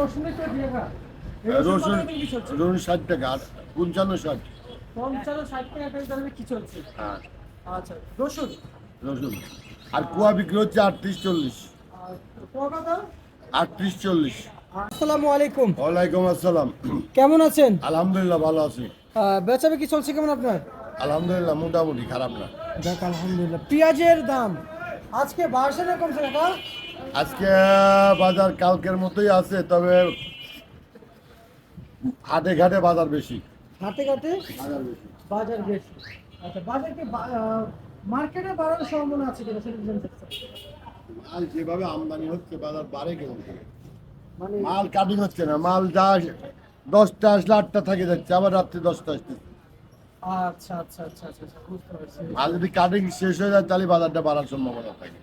রসুন রসুন কত করে কি চলছে? রসুন ষাট টাকা আর পঞ্চান্ন ষাট। পঞ্চান্ন ষাট টাকা দামে কি চলছে? হ্যাঁ। আচ্ছা রসুন? রসুন। আর কুয়া বিক্রি হচ্ছে আটত্রিশ চল্লিশ। আটত্রিশ আসসালামু আলাইকুম। ওয়ালাইকুম আসসালাম। কেমন আছেন? আলহামদুলিল্লাহ ভালো আছি। বেচাবে কি চলছে কেমন আপনার? আলহামদুলিল্লাহ মোটামুটি খারাপ না। দেখ আলহামদুলিল্লাহ। পেঁয়াজের দাম আজকে বাড়ছে না কমছে কাকা আজকে বাজার কালকের মতোই আছে তবে হাটে ঘাটে বাজার বেশি। হাতে ঘাটে বাজার বেশি। আচ্ছা বাজার কি মার্কেটে বাড়ানোর সম্ভাবনা আছে কিনা সেটা জানতে চাই। মাল যেভাবে আমদানি হচ্ছে বাজার বাড়ে কেমন মানে মাল কাটিং হচ্ছে না মাল যা দশটা আসলে আটটা থাকে যাচ্ছে আবার রাত্রে দশটা আসছে। আচ্ছা আচ্ছা আচ্ছা আচ্ছা আচ্ছা, বুঝতে পারছি। আর যদি কাটিং শেষ হয়ে যায় তাহলে বাজারটা বাড়ার সম্ভাবনা থাকে।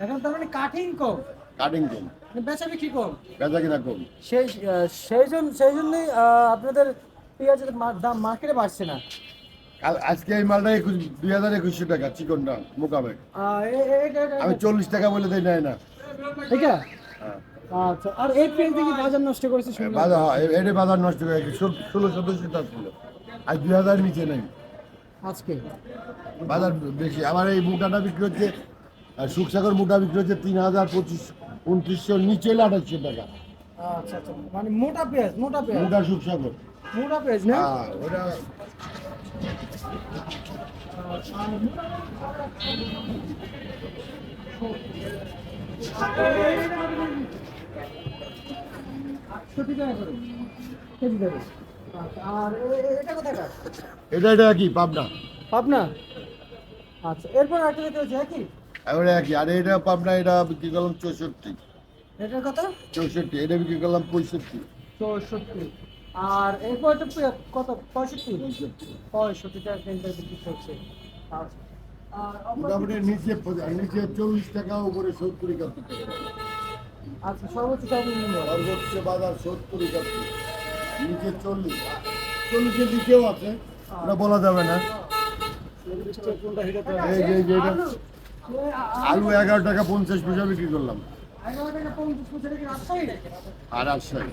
এখন তার মানে কাঠিং কম। কাটিং কম। মানে বেচা বিক্রি কম। বেচা কিনা কম। সেই সেই জন্য সেই জন্যই আপনাদের পেঁয়াজের দাম মার্কেটে বাড়ছে না। আজকে এই মালটা একুশ দুই হাজার একুশশো টাকা চিকনটা এ- এটা- এটা- আমি চল্লিশ টাকা বলে দেয় নেয় না। এটা হ্যাঁ। আচ্ছা আর এই পেঁয়াজ দেখি বাজার নষ্ট করেছে। বাজার হয় এটা বাজার নষ্ট করে গেছে। ষোলো সদস্য টাকা ছিল। আর দুই হাজার নিচে নেই। আজকে? বাজার বেশি। আমার এই মুটাটা বিক্রি হচ্ছে সুখসাগর মোটা বিক্রি হচ্ছে তিন হাজার পঁচিশ উনত্রিশশো নিচে হলে আঠাশশো টাকা। আচ্ছা আচ্ছা মানে মোটা পেঁয়াজ মোটা পেঁয়াজ। মুটা সুখসাগর। মোটা পেঁয়াজ না? হ্যাঁ ওটা এটা এটা কি পাবনা? পাবনা? আচ্ছা এরপর একটা যেতে হচ্ছে একই? এবারে একই আর এটা পাবনা এটা বিক্রি করলাম চৌষট্টি। এটার কত? চৌষট্টি এটা বিক্রি করলাম পঁয়ষট্টি। চৌষট্টি। আর এরপর একটা পে- কত? পঁয়ষট্টি? পঁয়ষট্টি। টাকা কেজি বিক্রি করছে। আচ্ছা মোটামুটি নিচে নিচে চল্লিশ টাকা উপরে সত্তর একাত্তর টাকা। আচ্ছা সর্বোচ্চ সর্বোচ্চ বাজার সত্তর একাত্তর। নিচে চল্লিশ। চল্লিশের দিকেও আছে ওটা বলা যাবে না। কোনটা আলু এগারো টাকা পঞ্চাশ পয়সা বিক্রি করলাম। আর রাজশাহী।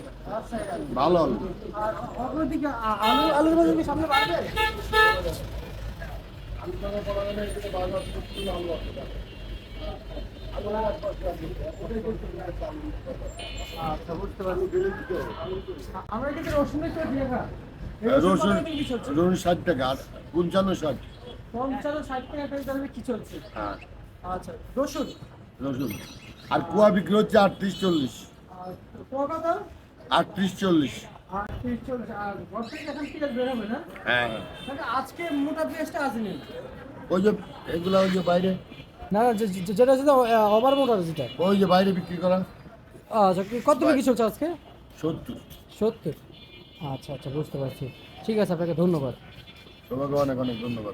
আলু। ভালো আলু। সামনে বাড়বে রসুন ষাট টাকা আর পঞ্চান্ন ষাট। পঞ্চান্ন ষাট টাকা কি চলছে? হ্যাঁ। আচ্ছা রসুন। রসুন। আর কুয়া বিক্রি হচ্ছে আটত্রিশ চল্লিশ। আটত্রিশ চল্লিশ। হ্যাঁ। ওই যে এগুলো ওই যে বাইরে। না না যেটা ওভার যেটা। ওই যে বাইরে বিক্রি করা। আচ্ছা কত চলছে আজকে? সত্তর। সত্তর। আচ্ছা আচ্ছা বুঝতে পারছি। ঠিক আছে আপনাকে ধন্যবাদ। তোমাকে অনেক অনেক ধন্যবাদ।